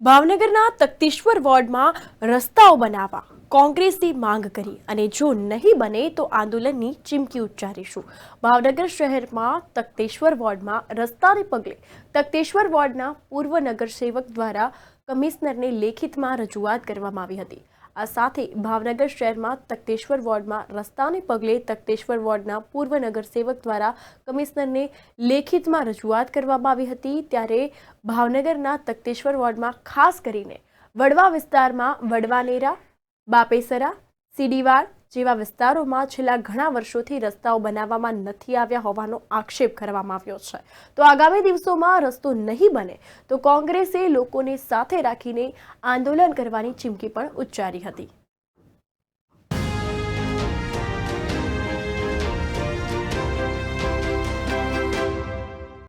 ભાવનગરના તકતીશ્વર વોર્ડમાં રસ્તાઓ બનાવવા કોંગ્રેસની માંગ કરી અને જો નહીં બને તો આંદોલનની ચીમકી ઉચ્ચારીશું. ભાવનગર શહેરમાં તકતેશ્વર વોર્ડમાં રસ્તાને પગલે તકતેશ્વર વોર્ડના પૂર્વ નગરસેવક દ્વારા કમિશનરને લેખિતમાં રજૂઆત કરવામાં આવી હતી. આ સાથે ભાવનગર શહેરમાં તખ્તેશ્વર વોર્ડમાં રસ્તાને પગલે તખ્તેશ્વર વોર્ડના પૂર્વ નગરસેવક દ્વારા કમિશનરને લેખિતમાં રજૂઆત કરવામાં આવી હતી. ત્યારે ભાવનગરના તખ્તેશ્વર વોર્ડમાં ખાસ કરીને વડવા વિસ્તારમાં વડવાનેરા, બાપેસરા, સીડીવાડ જેવા વિસ્તારોમાં છેલ્લા ઘણા વર્ષોથી રસ્તાઓ બનાવવામાં નથી આવ્યા હોવાનો આક્ષેપ કરવામાં આવ્યો છે. તો આગામી દિવસોમાં રસ્તો નહીં બને તો કોંગ્રેસે લોકોને સાથે રાખીને આંદોલન કરવાની ચીમકી પણ ઉચ્ચારી હતી.